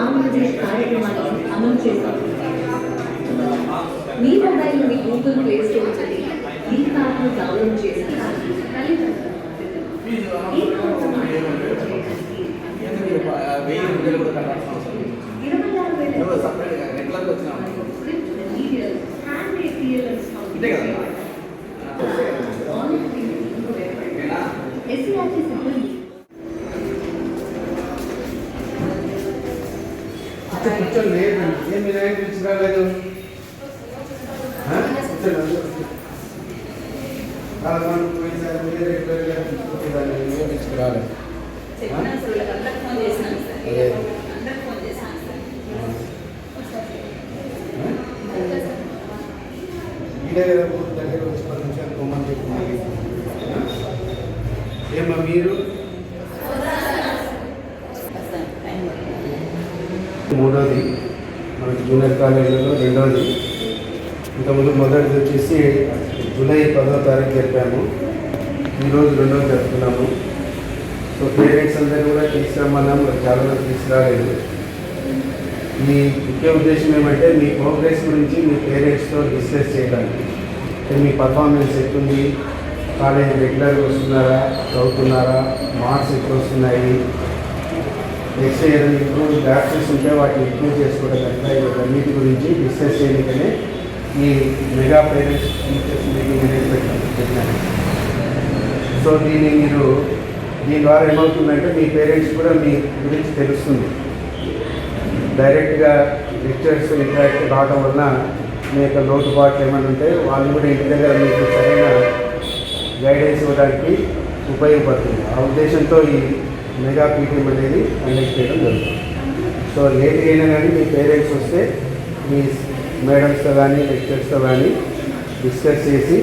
ఆంధ్రప్రదేశ్ కార్యక్రమాన్ని అమలు చేస్తాం మీ మొబైల్ మీ గూగుల్ ప్లే స్టోర్ నుండి ఈ కార్డును డౌన్లోడ్ చేసి ఈ కార్యక్రమాన్ని సార్ అదే. అందరికి ఫోన్ చేశాను సార్. ఇదే కదా ఊరు దగ్గర వచ్చి పది నిమిషాలు పొమ్మని చెప్పి ఏమా మీరు? మూడోది మనకి జూనియర్ కాలేజీలో రెండోది. ఇంతకుముందు మొదటిది వచ్చేసి జూలై పదో తారీఖు జరిపాము ఈరోజు రెండోది జరుపుకున్నాము. సో పేరెంట్స్ అందరూ కూడా తీసుకురమ్మన్నాము మరి చాలా మంది తీసుకురాలేదు. మీ ముఖ్య ఉద్దేశం ఏమంటే మీ ప్రోగ్రెస్ గురించి మీ పేరెంట్స్తో డిస్కస్ చేయడానికి. మీ పర్ఫార్మెన్స్ ఎట్లుంది కాలేజ్ రెగ్యులర్గా వస్తున్నారా? చదువుతున్నారా? మార్క్స్ ఎక్కువ వస్తున్నాయి? నెక్స్ట్ ఏదైనా ఇంప్రూవ్ డాక్టర్స్ ఉంటే వాటిని ఇంప్రూవ్ చేసుకోవడం ఎట్లా వీటన్నిటి గురించి డిస్కస్ చేయడానికనే ఈ మెగా పేరెంట్స్ టీచర్స్ మీటింగ్ అనేది పెట్టాను పెట్టాను సో దీన్ని మీరు దీని ద్వారా ఏమవుతుందంటే మీ పేరెంట్స్ కూడా మీ గురించి తెలుస్తుంది. డైరెక్ట్గా లెక్చర్స్ ఇంటరాక్ట్ రావడం వలన మీ యొక్క లోటుపాట్లు ఏమైనా ఉంటే వాళ్ళు కూడా ఇంటి దగ్గర మీకు సరైన గైడెన్స్ ఇవ్వడానికి ఉపయోగపడుతుంది. ఆ ఉద్దేశంతో ఈ మెగా పీటీఎం అనేది కండక్ట్ చేయడం జరుగుతుంది. సో ఏది అయినా కానీ మీ పేరెంట్స్ వస్తే మీ మేడమ్స్తో కానీ లెక్చర్స్తో కానీ డిస్కస్ చేసి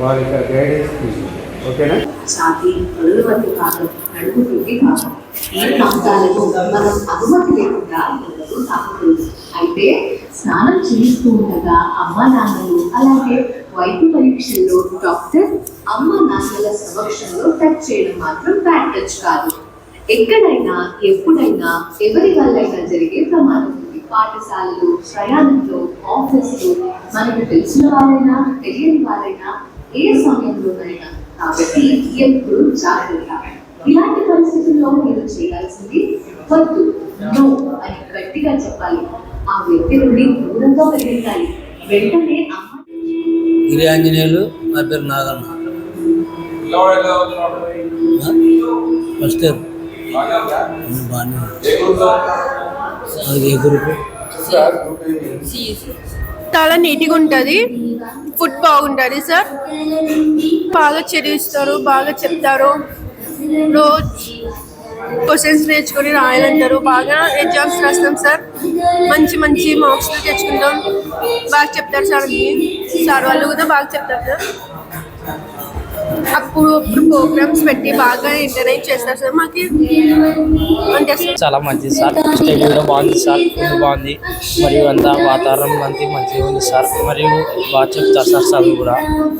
వాళ్ళ యొక్క గైడెన్స్ తీసుకుంటాం. ఓకేనా? శాంతి పనుల కాదు నడుపుతుంది కాదు ఈ మనం అనుమతి లేకుండా అయితే స్నానం చేస్తూ ఉండగా అమ్మ నాన్నలు అలాగే వైద్య పరీక్షల్లో డాక్టర్ అమ్మ నాన్నల సమక్షంలో టచ్ చేయడం మాత్రం బ్యాడ్ టచ్ కాదు. ఎక్కడైనా ఎప్పుడైనా ఎవరి వల్లైనా జరిగే ప్రమాదం ఉంది. పాఠశాలలు ప్రయాణంలో ఆఫీసులు మనకు తెలిసిన వారైనా తెలియని వారైనా ఏ సమయంలోనైనా. కాబట్టి ఎప్పుడు జాగ్రత్త. ఇలాంటి పరిస్థితుల్లో మీరు చేయాల్సింది వద్దు నో అని గట్టిగా చెప్పాలి. ఆ వ్యక్తి నుండి దూరంగా పరిగెత్తాలి వెంటనే అమ్మ గిరి ఆంజనేయులు నా పేరు నాగన్న ఫస్ట్ ఇయర్. బాగానే చాలా నీట్గా ఉంటుంది ఫుడ్ బాగుంటుంది సార్ బాగా చదివిస్తారు బాగా చెప్తారు. రోజు క్వశ్చన్స్ నేర్చుకొని రాయాలంటారు. బాగా ఎగ్జామ్స్ రాస్తాం సార్ మంచి మంచి మార్క్స్ తెచ్చుకుంటాం. బాగా చెప్తారు సార్ సార్ వాళ్ళు కూడా బాగా చెప్తారు సార్ అప్పుడు ప్రోగ్రామ్స్ పెట్టి బాగా ఎంటర్టైన్ చేస్తారు సార్. మాకు అంటే చాలా మంచిది సార్. స్టేజ్ కూడా బాగుంది సార్. ఫుడ్ బాగుంది. మరియు అంతా వాతావరణం అంతా మంచిగా ఉంది సార్. మరియు బాగా చెప్తారు సార్ చదువు కూడా.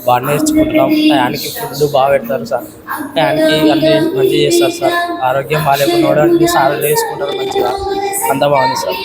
బాగా నేర్చుకుంటున్నాం. టయానికి ఫుడ్ బాగా పెడతారు సార్. టయానికి అన్ని మంచిగా చేస్తారు సార్. ఆరోగ్యం బాగాలేకుండా కూడా అన్ని సార్లు వేసుకుంటారు మంచిగా. అంతా బాగుంది సార్.